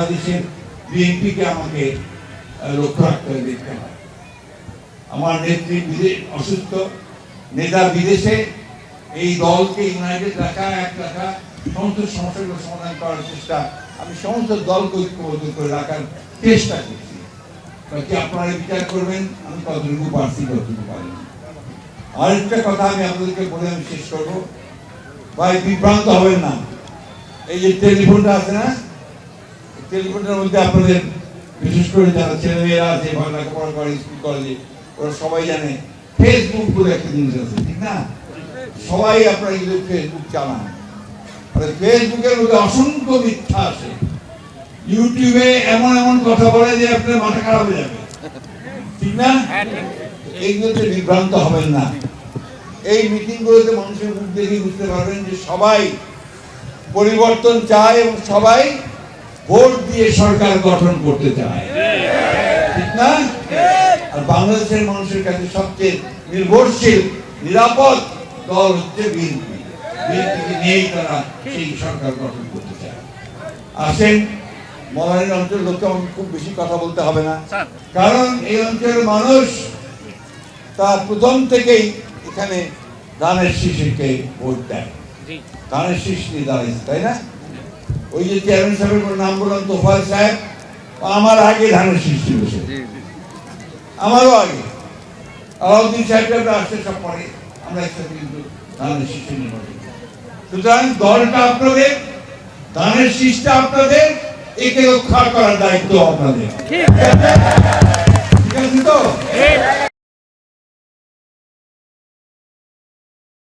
বাংলাদেশের বিএনপিকে আমাকে লক্ষ্য রাখতে দেখতে হয়। আমার নেত্রী বিদেশ অসুস্থ, নেতা বিদেশে, এই দলকে ইউনাইটেড রাখা, এক রাখা, সমস্ত সমস্যাগুলো সমাধান করার চেষ্টা আমি সমস্ত দলকে ঐক্যবদ্ধ করে রাখার চেষ্টা করছি। বাকি আপনারা বিচার করবেন? আমি কতটুকু পারছি কতটুকু পারিনি আরেকটা কথা আমি আপনাদেরকে বলে আমি শেষ করব। ভাই, বিভ্রান্ত হবেন না। এই যে টেলিফোনটা আছে না এই টেলিফোনটার মধ্যে আপনাদের, বিশেষ করে যারা ছেলেমেয়েরা আছে বা লেখাপড়া করে স্কুল, কলেজে, ওরা সবাই জানে ফেসবুক বলে একটা জিনিস আছে, ঠিক না? সবাই আপনারা কিন্তু ফেসবুক চালান। ফেসবুকের মধ্যে অসংখ্য মিথ্যা আছে। ইউটিউবে এমন এমন কথা বলে যে আপনার মাথা খারাপ হয়ে যাবে। ঠিক না? এইগুলোতে বিভ্রান্ত হবেন না। এই মিটিংগুলোতে মানুষের মুখ দেখে বুঝতে পারবেন যে সবাই পরিবর্তন চায় এবং সবাই ভোট দিয়ে সরকার গঠন করতে চায়। ঠিক না? আর বাংলাদেশের মানুষের কাছে সবচেয়ে নির্ভরশীল নিরাপদ দল হচ্ছে বিএনপি। বিএনপিকে নিয়েই তারা সেই সরকার গঠন করতে চায়। আসেন মলানির অঞ্চল লোককে আমাকে খুব বেশি কথা বলতে হবে না। কারণ এই অঞ্চলের মানুষ তার প্রথম থেকেই এখানে ধানের শিশুকে ভোট দেয়। ধানের শীষ নিয়ে দাঁড়িয়েছে তাই না? ওই যে চেয়ারম্যান সাহেবের কোনো নাম বললাম তোফাল সাহেব আমার আগে ধানের শীষ ছিল সে। আমারও আগে। আলাউদ্দিন সাহেবরা আসতে সব পরে আমরা একসাথে কিন্তু ধানের শীষে নির্বাচন করি। সুতরাং দলটা আপনাদের ধানের শীষটা আপনাদের একে রক্ষা করার দায়িত্ব আপনাদের। ঠিক। আছে তো?